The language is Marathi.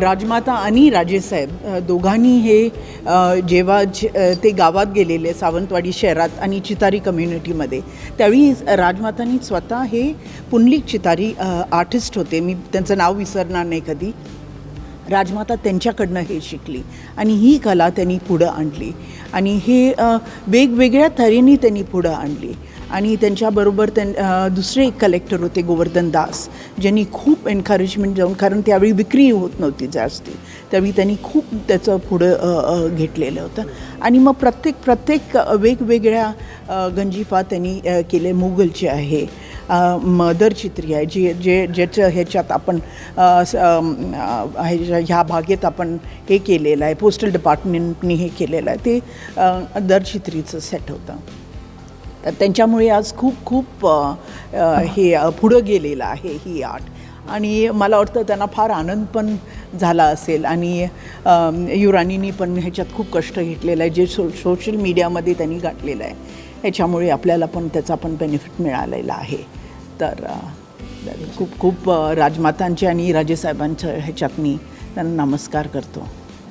राजमाता आणि राजेसाहेब दोघांनी हे जेव्हा ते गावात गेलेले सावंतवाडी शहरात आणि चितारी कम्युनिटीमध्ये त्यावेळी राजमातांनी स्वतः हे पुंडलिक चितारी आर्टिस्ट होते. मी त्यांचं नाव विसरणार नाही कधी. राजमाता त्यांच्याकडनं हे शिकली आणि ही कला त्यांनी पुढं आणली. आणि हे वेगवेगळ्या तऱ्हेने त्यांनी पुढं आणली. आणि त्यांच्याबरोबर त्यां दुसरे एक कलेक्टर होते गोवर्धन दास ज्यांनी खूप एन्करेजमेंट जाऊन कारण त्यावेळी विक्री होत नव्हती जास्ती. त्यावेळी त्यांनी खूप त्याचं पुढं घेतलेलं होतं. आणि मग प्रत्येक प्रत्येक वेगवेगळ्या गंजिफा त्यांनी केले. मुघलचे आहे मदर चित्री आहे जे जे ज्याचं ह्याच्यात आपण ह्याच्या- ह्या भागेत आपण हे केलेलं आहे पोस्टल डिपार्टमेंटनी हे केलेलं आहे. ते दर दरचित्रीचं सेट होतं. तर त्यांच्यामुळे आज खूप खूप हे पुढं गेलेलं आहे ही आर्ट आणि मला वाटतं त्यांना फार आनंद पण झाला असेल. आणि अम, युरानीनी पण ह्याच्यात खूप कष्ट घेतलेलं आहे जे सो सोशल मीडियामध्ये त्यांनी गाठलेलं आहे. ह्याच्यामुळे आपल्याला पण त्याचा पण बेनिफिट मिळालेला आहे. तर खूप खूप राजमातांचे आणि राजेसाहेबांच्या ह्याच्यात मी त्यांना नमस्कार करतो.